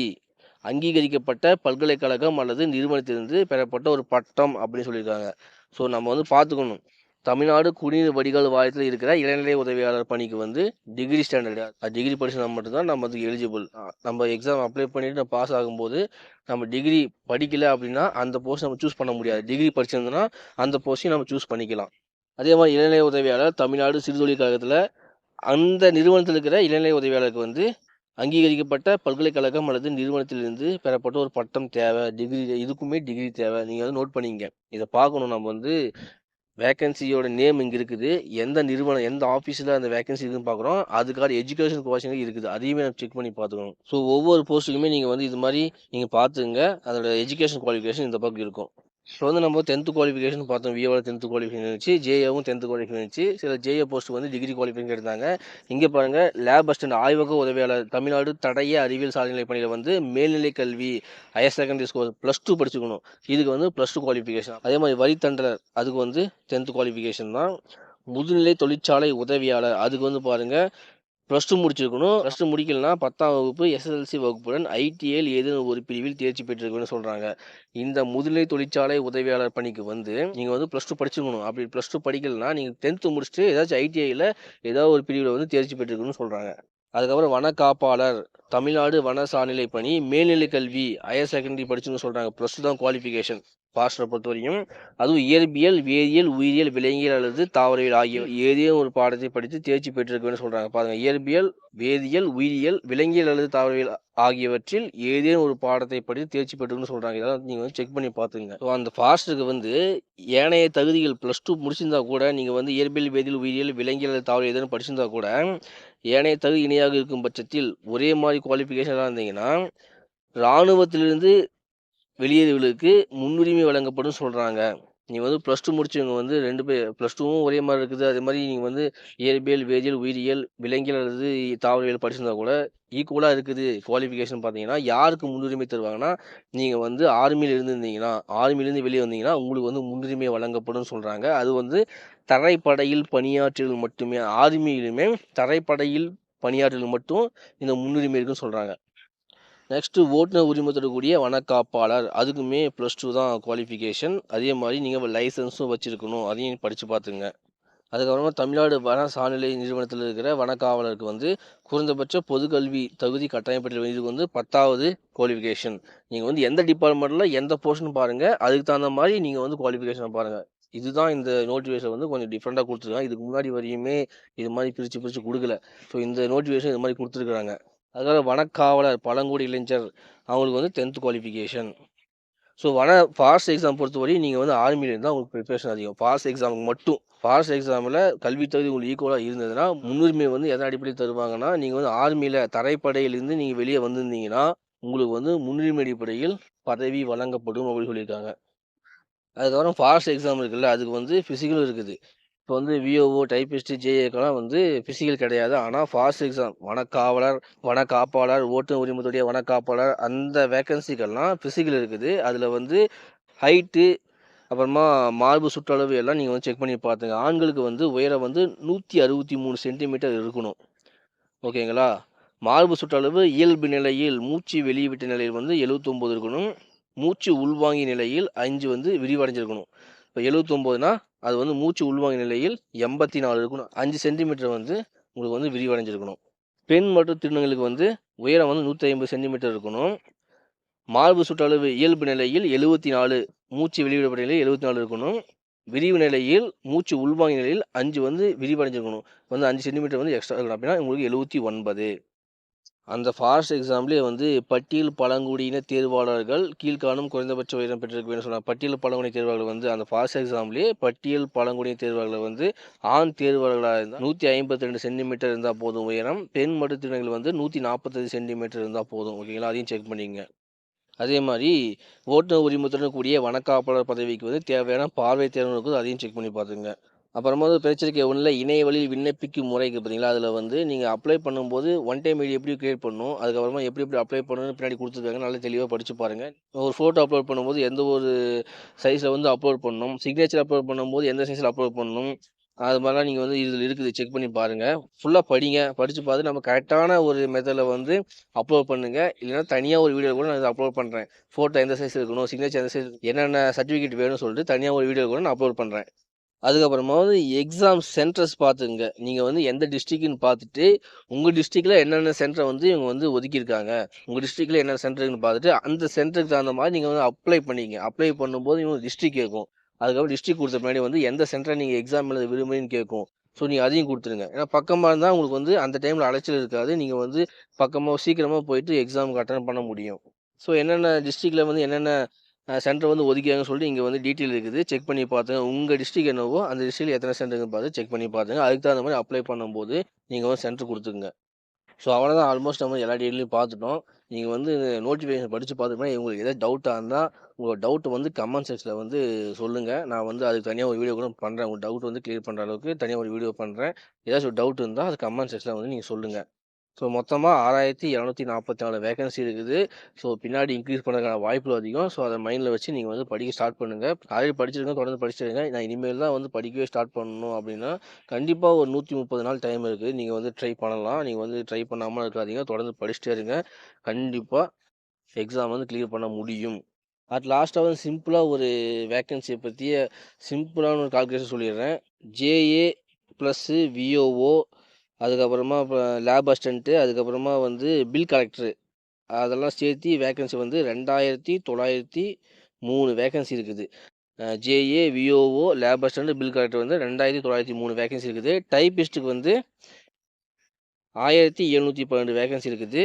அங்கீகரிக்கப்பட்ட பல்கலைக்கழகம் அல்லது நிறுவனத்திலிருந்து பெறப்பட்ட ஒரு பட்டம் அப்படின்னு சொல்லியிருக்காங்க. ஸோ நம்ம வந்து பார்த்துக்கணும். தமிழ்நாடு குடிநீர் வடிகால் வாரியத்தில் இருக்கிற இளநிலை உதவியாளர் பணிக்கு வந்து டிகிரி ஸ்டாண்டர்டு அது டிகிரி படிச்சா மட்டும்தான் நம்ம அதுக்கு எலிஜிபிள் நம்ம எக்ஸாம் அப்ளை பண்ணிட்டு நம்ம பாஸ் ஆகும்போது நம்ம டிகிரி படிக்கல அப்படின்னா அந்த போஸ்ட் நம்ம சூஸ் பண்ண முடியாது. டிகிரி படிச்சிருந்தோம்னா அந்த போஸ்ட்டையும் நம்ம சூஸ் பண்ணிக்கலாம். அதே மாதிரி இளநிலை உதவியாளர் தமிழ்நாடு சிறுதொழில் கழகத்தில் அந்த நிறுவனத்தில் இருக்கிற இளநிலை உதவியாளருக்கு வந்து அங்கீகரிக்கப்பட்ட பல்கலைக்கழகம் அல்லது நிறுவனத்திலிருந்து பெறப்பட்ட ஒரு பட்டம் தேவை. டிகிரி இதுக்குமே டிகிரி தேவை. நீங்கள் வந்து நோட் பண்ணிங்க இதை பார்க்கணும் நம்ம வந்து வேகன்சியோட நேம் இங்கே இருக்குது. எந்த நிறுவனம் எந்த ஆஃபீஸில் அந்த வேகன்சி இருக்குன்னு பார்க்குறோம் அதுக்காக எஜுகேஷன் கோச்சிங் இருக்குது. அதையுமே நம்ம செக் பண்ணி பார்த்துக்கணும். ஸோ ஒவ்வொரு போஸ்ட்டுக்குமே நீங்கள் வந்து இது மாதிரி நீங்கள் பார்த்துங்க அதோட எஜுகேஷன் குவாலிஃபிகேஷன் இந்த பக்கம் இருக்கும். இப்போ வந்து நம்ம டென்த்து குவாலிஃபிகேஷன் பார்த்தோம். விஏவோட டென்த்து குவாலிஃபிகேஷன் இருந்துச்சு. ஜேஏவும் டென்த்து குவாலிஃபிகேஷன் இருந்துச்சு. சில ஜேஏ போஸ்ட் வந்து டிகிரி குவாலிஃபிகேஷன் எடுத்தாங்க. இங்கே பாருங்கள் லேப் அசிஸ்டன்ட் ஆய்வக உதவியாளர் தமிழ்நாடு தடைய அறிவியல் சாதனை பணியில் வந்து மேல்நிலை கல்வி higher secondary school plus two படிச்சுக்கணும். இதுக்கு வந்து ப்ளஸ் டூ குவாலிஃபிகேஷன் அதே மாதிரி வரித்தண்டர் அதுக்கு வந்து டென்த்து குவாலிஃபிகேஷன் தான். முதுநிலை தொழிற்சாலை உதவியாளர் அதுக்கு வந்து பாருங்கள் ப்ளஸ் டூ முடிச்சிருக்கணும். ப்ளஸ் டூ முடிக்கலனா பத்தாம் வகுப்பு எஸ்எஸ்எல்சி வகுப்புடன் ஐடிஐயில் ஏதேனும் ஒரு பிரிவில் தேர்ச்சி பெற்றிருக்கணும்னு சொல்கிறாங்க இந்த முதுநிலை தொழிற்சாலை உதவியாளர் பணிக்கு வந்து நீங்கள் வந்து ப்ளஸ் டூ படிச்சிருக்கணும். அப்படி ப்ளஸ் டூ படிக்கலனா நீங்கள் டென்த்து முடிச்சுட்டு ஏதாச்சும் ஐடிஐயில் ஏதாவது ஒரு பிரிவில் வந்து தேர்ச்சி பெற்றிருக்கணும்னு சொல்கிறாங்க அதுக்கப்புறம் வன காப்பாளர் தமிழ்நாடு வன சார்நிலை பணி மேல்நிலை கல்வி ஹையர் செகண்டரி படிச்சுன்னு சொல்கிறாங்க ப்ளஸ் டூ தான் குவாலிஃபிகேஷன் பாஸ்டரை பொறுத்த வரையும் அதுவும் இயற்பியல் வேதியியல் உயிரியல் விலங்கியல் அல்லது தாவரவியல் ஆகிய ஏதேனும் ஒரு பாடத்தை படித்து தேர்ச்சி பெற்றிருக்கணும்னு சொல்கிறாங்க பாருங்க இயற்பியல் வேதியியல் உயிரியல் விலங்கியல் அல்லது தாவரவியல் ஆகியவற்றில் ஏதேனும் ஒரு பாடத்தை படித்து தேர்ச்சி பெற்றுன்னு சொல்கிறாங்க இதெல்லாம் நீங்கள் வந்து செக் பண்ணி பார்த்துங்க ஸோ அந்த ஃபாஸ்டருக்கு வந்து ஏனைய தகுதிகள் ப்ளஸ் டூ முடிச்சிருந்தா கூட நீங்கள் வந்து இயற்பியல் வேதியியல் உயிரியல் விலங்கியல் அல்லது தாவரவியல் எதுவும் படிச்சிருந்தா கூட ஏனைய தகுதி இணையாக இருக்கும் பட்சத்தில் ஒரே மாதிரி குவாலிஃபிகேஷனாக இருந்தீங்கன்னா இராணுவத்திலிருந்து வெளியேறுவர்களுக்கு முன்னுரிமை வழங்கப்படும் சொல்கிறாங்க நீங்கள் வந்து ப்ளஸ் டூ முடிச்சவங்க வந்து ரெண்டு பேர் ப்ளஸ் டூவும் ஒரே மாதிரி இருக்குது. அதே மாதிரி நீங்கள் வந்து இயற்பியல் வேதியியல் உயிரியல் விலங்கியல் அல்லது தாவரவியல் படிச்சிருந்தா கூட ஈக்குவலாக இருக்குது குவாலிஃபிகேஷன் பார்த்தீங்கன்னா யாருக்கு முன்னுரிமை தருவாங்கன்னா நீங்கள் வந்து ஆர்மியில் இருந்திருந்தீங்கன்னா ஆர்மியிலேருந்து வெளியே வந்தீங்கன்னா உங்களுக்கு வந்து முன்னுரிமை வழங்கப்படும் சொல்கிறாங்க அது வந்து தரைப்படையில் பணியாற்றுகள் மட்டுமே ஆர்மியிலுமே தரைப்படையில் பணியாற்றுகள் மட்டும் இந்த முன்னுரிமை இருக்குன்னு சொல்கிறாங்க நெக்ஸ்ட்டு ஓட்டுநர் உரிமை தரக்கூடிய வனக்காப்பாளர். அதுக்குமே ப்ளஸ் டூ தான் குவாலிஃபிகேஷன் அதே மாதிரி நீங்கள் லைசன்ஸும் வச்சுருக்கணும். அதையும் படித்து பார்த்துங்க. அதுக்கப்புறமா தமிழ்நாடு வன சார்நிலை நிறுவனத்தில் இருக்கிற வனக்காவலருக்கு வந்து குறைந்தபட்ச பொதுக்கல்வி தகுதி கட்டாயம் பெற்ற இதுக்கு வந்து பத்தாவது குவாலிஃபிகேஷன் நீங்கள் வந்து எந்த டிபார்ட்மெண்ட்டில் எந்த போர்ஷன் பாருங்கள் அதுக்கு தகுந்த மாதிரி நீங்கள் வந்து குவாலிஃபிகேஷனை பாருங்கள் இதுதான் இந்த நோட்டிஃபிகேஷன் வந்து கொஞ்சம் டிஃப்ரெண்ட்டாக கொடுத்துருக்காங்க. இதுக்கு முன்னாடி வரையுமே இது மாதிரி பிரித்து பிரித்து கொடுக்கல. ஸோ இந்த நோட்டிஃபிகேஷன் இது மாதிரி கொடுத்துருக்குறாங்க. அதுக்காக வனக்காவலர் பழங்குடி இளைஞர் அவங்களுக்கு வந்து டென்த் குவாலிஃபிகேஷன் ஸோ வன ஃபாஸ்ட் எக்ஸாம் பொறுத்தவரை நீங்கள் வந்து ஆர்மியில் இருந்தால் உங்களுக்கு ப்ரிப்பரேஷன் அதிகம். ஃபாஸ்ட் எக்ஸாமுக்கு மட்டும். ஃபாஸ்ட் எக்ஸாமில் கல்வி தகுதி உங்களுக்கு ஈக்குவலாக இருந்ததுன்னா முன்னுரிமை வந்து எதன் அடிப்படையில் தருவாங்கன்னா நீங்கள் வந்து ஆர்மியில் தரைப்படையிலிருந்து நீங்கள் வெளியே வந்திருந்தீங்கன்னா உங்களுக்கு வந்து முன்னுரிமை அடிப்படையில் பதவி வழங்கப்படும் அப்படின்னு சொல்லியிருக்காங்க. அதுக்கப்புறம் ஃபாஸ்ட் எக்ஸாம் இருக்குல்ல அதுக்கு வந்து ஃபிசிக்கலும் இருக்குது. இப்போ வந்து விஓஓ டைபிஸ்ட் ஜேஏக்கெல்லாம் வந்து ஃபிசிக்கல் கிடையாது. ஆனால் ஃபாஸ்ட் எக்ஸாம் வனக்காவலர் வனக்காப்பாளர் ஓட்டுநர் உரிமத்துடைய வனக்காப்பாளர் அந்த வேக்கன்சிக்கெல்லாம் ஃபிசிக்கல் இருக்குது. அதில் வந்து ஹைட்டு அப்புறமா மார்பு சுற்றளவு எல்லாம் நீங்கள் வந்து செக் பண்ணி பார்த்துங்க ஆண்களுக்கு வந்து உயரம் வந்து நூற்றி அறுபத்தி மூணு சென்டிமீட்டர் இருக்கணும். ஓகேங்களா? மார்பு சுற்றளவு இயல்பு நிலையில் மூச்சு வெளியிட்ட நிலையில் வந்து எழுவத்தொம்போது இருக்கணும். மூச்சு உள்வாங்கிய நிலையில் அஞ்சு வந்து விரிவடைஞ்சிருக்கணும். இப்போ எழுவத்தொம்போதுனா அது வந்து மூச்சு உள்வாங்கிய நிலையில் எண்பத்தி நாலு இருக்கணும். அஞ்சு சென்டிமீட்டர் வந்து உங்களுக்கு வந்து விரிவடைஞ்சிருக்கணும். பெண் மற்றும் திருநங்களுக்கு வந்து உயரம் வந்து நூற்றி ஐம்பது சென்டிமீட்டர் இருக்கணும். மார்பு சுற்றளவு இயல்பு நிலையில் எழுபத்தி நாலு மூச்சு வெளியிடப்பட்ட நிலையில் எழுபத்தி நாலு இருக்கணும். விரிவு நிலையில் மூச்சு உள்வாங்கிய நிலையில் அஞ்சு வந்து விரிவடைஞ்சிருக்கணும். வந்து அஞ்சு சென்டிமீட்டர் வந்து எக்ஸ்ட்ரா இருக்கணும். அப்படின்னா உங்களுக்கு எழுபத்தி ஒன்பது. அந்த ஃபாரஸ்ட் எக்ஸாம்லேயே வந்து பட்டியல் பழங்குடியின தேர்வாளர்கள் கீழ்காணும் குறைந்தபட்ச உயரம் பெற்றிருக்க வேண்டும் சொன்னாங்க. பட்டியல் பழங்குடி தேர்வாளர்கள் வந்து அந்த ஃபாரஸ்ட் எக்ஸாம்லேயே பட்டியல் பழங்குடியின தேர்வாளர்கள் வந்து ஆண் தேர்வாளர்களாக இருந்தால் நூற்றி ஐம்பத்தி ரெண்டு சென்டிமீட்டர் இருந்தால் போதும் உயரம் பெண் மருத்துவர்கள் வந்து நூற்றி நாற்பத்தஞ்சு சென்டிமீட்டர் இருந்தால் போதும். ஓகேங்களா அதையும் செக் பண்ணிங்க. அதே மாதிரி ஓட்டுநர் உரிமத்துடன் கூடிய வனக்காப்பாளர் பதவிக்கு வந்து தேவையான பார்வை தேர்வு இருக்குது. அதையும் செக் பண்ணி பார்த்துங்க. அப்புறமா வந்து பிரச்சனைக்கு ஒன்றில் இணைய வழியில் விண்ணப்பிக்கும் முறை இருக்குது பார்த்தீங்களா அதில் வந்து நீங்கள் அப்ளை பண்ணும்போது ஒன் டைம் ஐடி எப்படி க்ரியேட் பண்ணணும் அதுக்கப்புறமா எப்படி எப்படி அப்ளை பண்ணணும்னு பின்னாடி கொடுத்துருக்காங்க. நல்லா தெளிவாக படித்து பாருங்கள் ஒரு ஃபோட்டோ அப்லோட் பண்ணும்போது எந்த ஒரு சைஸில் வந்து அப்லோட் பண்ணணும் சிக்னேச்சர் அப்லோட் பண்ணும்போது எந்த சைஸில் அப்லோட் பண்ணணும் அது மாதிரிலாம் நீங்கள் வந்து இதில் இருக்குது. செக் பண்ணி பாருங்கள் ஃபுல்லாக படிங்க. படித்து பார்த்து நம்ம கரெக்டான ஒரு மெத்தடில் வந்து அப்லோட் பண்ணுங்கள் இல்லைன்னா தனியாக ஒரு வீடியோ கூட நான் இதை அப்லோட் பண்ணுறேன் ஃபோட்டோ எந்த சைஸ் இருக்கணும் சிக்னேச்சர் எந்த சைஸ் என்னென்ன சர்டிஃபிகேட் வேணும்னு சொல்லிட்டு தனியாக ஒரு வீடியோ கூட நான் அப்லோட் பண்ணுறேன் அதுக்கப்புறமா வந்து எக்ஸாம் சென்டர்ஸ் பார்த்துங்க நீங்கள் வந்து எந்த டிஸ்ட்ரிக்ட்னு பார்த்துட்டு உங்கள் டிஸ்ட்ரிக்டில் என்னென்ன சென்டரை வந்து இவங்க வந்து ஒதுக்கியிருக்காங்க. உங்கள் டிஸ்ட்ரிக்டில் என்னென்ன சென்டருக்குன்னு பார்த்துட்டு அந்த சென்டருக்கு தகுந்த மாதிரி நீங்கள் வந்து அப்ளை பண்ணிங்க அப்ளை பண்ணும்போது இவங்க டிஸ்ட்ரிக் கேட்கும். அதுக்கப்புறம் டிஸ்ட்ரிக் கொடுத்த பின்னாடி வந்து எந்த சென்டரை நீங்கள் எக்ஸாம் எழுத விரும்புறீன்னு கேட்கும். ஸோ நீங்கள் அதையும் கொடுத்துருங்க. ஏன்னா பக்கமாக இருந்தால் உங்களுக்கு வந்து அந்த டைமில் அலைச்சல் இருக்காது. நீங்கள் வந்து பக்கமாக சீக்கிரமாக போயிட்டு எக்ஸாமுக்கு அட்டன் பண்ண முடியும். ஸோ என்னென்ன டிஸ்ட்ரிக்டில் வந்து என்னென்ன சென்டர் வந்து ஒதுக்கியாங்கன்னு சொல்லிட்டு இங்கே வந்து டீட்டெயில் இருக்குது. செக் பண்ணி பார்த்துங்க உங்கள் டிஸ்ட்ரிக் என்னவோ அந்த டிஸ்ட்ரிக்ட் எத்தனை சென்டர்னு பார்த்து செக் பண்ணி பார்த்துங்க அதுக்கு தகுந்த மாதிரி அப்ளை பண்ணும்போது நீங்கள் வந்து சென்டர் கொடுத்துங்க ஸோ அவ்வளோதான் ஆல்மோஸ்ட் நம்ம எல்லா டீட்டெயிலையும் பார்த்துட்டோம் நீங்கள் வந்து நோட்டிஃபிகேஷன் படித்து பார்த்துட்டு உங்களுக்கு எதாவது டவுட்டாக இருந்தால் உங்கள் டவுட் வந்து கமெண்ட் செக்ஷனில் வந்து சொல்லுங்கள் நான் வந்து அதுக்கு தனியாக ஒரு வீடியோ கூட பண்ணுறேன் உங்கள் டவுட் வந்து கிளியர் பண்ணுற அளவுக்கு தனியாக ஒரு வீடியோ பண்ணுறேன் ஏதாச்சும் ஒரு டவுட் இருந்தால் அது கமெண்ட் செக்ஷனில் வந்து நீங்கள் சொல்லுங்கள் ஸோ மொத்தமாக ஆறாயிரத்தி இரநூத்தி நாற்பத்தி நாலு வேகன்சி இருக்குது. ஸோ பின்னாடி இன்க்ரீஸ் பண்ணுறதுக்கான வாய்ப்புகள் அதிகம். ஸோ அதை மைண்டில் வச்சு நீங்கள் வந்து படிக்க ஸ்டார்ட் பண்ணுங்கள் ஆல்ரெடி படிச்சிருங்க தொடர்ந்து படிச்சிருங்க. நான் இனிமேல் தான் வந்து படிக்கவே ஸ்டார்ட் பண்ணணும் அப்படின்னா கண்டிப்பாக ஒரு நூற்றி முப்பது நாள் டைம் இருக்குது நீங்கள் வந்து ட்ரை பண்ணலாம். நீங்கள் வந்து ட்ரை பண்ணாமல் இருக்காதீங்க. தொடர்ந்து படிச்சுட்டே இருங்க. கண்டிப்பாக எக்ஸாம் வந்து கிளியர் பண்ண முடியும். அட் லாஸ்ட்டாக வந்து சிம்பிளாக ஒரு வேக்கன்சியை பற்றிய சிம்பிளான ஒரு கால்குலேஷன் சொல்லிடுறேன். ஜேஏ ப்ளஸ்ஸு விஓஓ அதுக்கப்புறமா இப்போ லேப் அசிஸ்டண்ட்டு அதுக்கப்புறமா வந்து பில் கலெக்டரு அதெல்லாம் சேர்த்து வேக்கன்சி வந்து ரெண்டாயிரத்தி தொள்ளாயிரத்தி மூணு வேக்கன்சி இருக்குது. JA VAO lab assistant bill collector வந்து ரெண்டாயிரத்தி தொள்ளாயிரத்தி மூணு வேகன்சி இருக்குது. டைப்பிஸ்ட்டுக்கு வந்து ஆயிரத்தி எழுநூற்றி பன்னெண்டு வேகன்சி இருக்குது.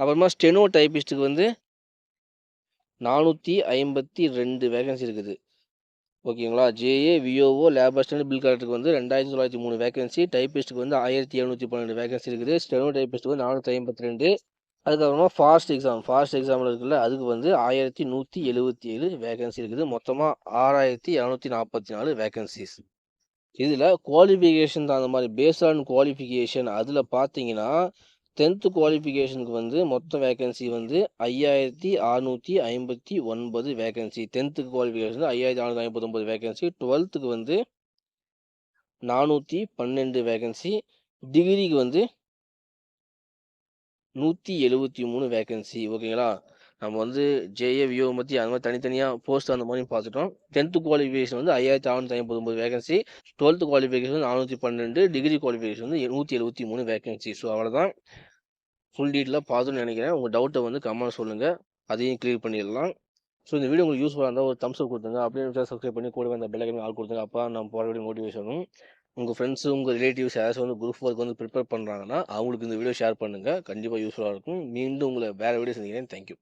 அப்புறமா ஸ்டெனோ டைப்பிஸ்ட்டுக்கு வந்து நானூற்றி ஐம்பத்தி ரெண்டு வேகன்சி இருக்குது. ஓகேங்களா? JA VAO lab assistant bill கலெக்டருக்கு வந்து ரெண்டாயிரத்தி தொள்ளாயிரத்தி மூணு வேகன்சி டைப்பிஸ்ட்டுக்கு வந்து ஆயிரத்தி எழுநூற்றி பன்னெண்டு வேகன்சி இருக்குது. ஸ்டெனோ டைப்பிஸ்ட்டுக்கு வந்து நானூற்றி ஐம்பத்தி ரெண்டு. அதுக்கப்புறமா ஃபாஸ்ட் எக்ஸாம் ஃபாஸ்ட் எக்ஸாமில் இருக்குல்ல அதுக்கு வந்து ஆயிரத்தி நூற்றி எழுபத்தி ஏழு வேகன்சி இருக்குது. மொத்தமாக ஆறாயிரத்தி இரநூத்தி நாற்பத்தி நாலு வேகன்சிஸ் இதில் குவாலிஃபிகேஷன் தான். அந்த மாதிரி பேஸ்ட் ஆன் குவாலிஃபிகேஷன் அதில் பார்த்தீங்கன்னா டென்த்து குவாலிஃபிகேஷனுக்கு வந்து மொத்த வேகன்சி வந்து ஐயாயிரத்தி அறநூற்றி ஐம்பத்தி ஒன்பது வேகன்சி டென்த்துக்கு குவாலிஃபிகேஷன் ஐயாயிரத்தி அறநூற்றி ஐம்பத்தி ஒன்பது வேகன்சி டுவெல்த்துக்கு வந்து நானூற்றி பன்னெண்டு வேகன்சி டிகிரிக்கு வந்து நூற்றி எழுபத்தி மூணு வேகன்சி ஓகேங்களா நம்ம வந்து ஜேஏ விஓ பற்றி அந்த மாதிரி தனித்தனியாக போஸ்ட் அந்த மாதிரி பார்த்துட்டோம். டென்த்து குவாலிஃபிகேஷன் வந்து ஐயாயிரத்தி அறநூற்றி ஐம்பது ஒன்பது வேகன்சி டுவெல்த்து குவாலிஃபிகேஷன் வந்து நானூற்றி பன்னெண்டு டிகிரி குவாலிஃபிகேஷன் வந்து நூற்றி எழுபத்தி மூணு வேகன்சி ஸோ அவ்வளோதான் ஃபுல் டீட்டெயிலாக பார்த்துன்னு நினைக்கிறேன். உங்கள் டவுட்டை வந்து கமெண்ட் சொல்லுங்கள் அதையும் கிளியர் பண்ணிடலாம். ஸோ இந்த வீடியோ உங்களுக்கு யூஸ்ஃபுல்லாக இருந்தால் ஒரு தம்ஸ் அப் கொடுத்துங்க அப்படியே சப்ஸ்கிரைப் பண்ணி கூட அந்த பெல்லைக்கன் ஆள் கொடுத்துங்க அப்போ நம்ம போகிற வீடியோ மோட்டிவேஷனும் உங்கள் ஃப்ரெண்ட்ஸு உங்கள் ரிலேட்டிவ்ஸ் யாராச்சும் வந்து குரூப் ஒர்க் வந்து ப்ரிப்பேர் பண்ணுறாங்கன்னா அவங்களுக்கு இந்த வீடியோ ஷேர் பண்ணுங்கள் கண்டிப்பாக யூஸ்ஃபுல்லாக இருக்கும். மீண்டும் உங்களை வேறு வீடியோ சந்திக்கிறேன். தேங்க்யூ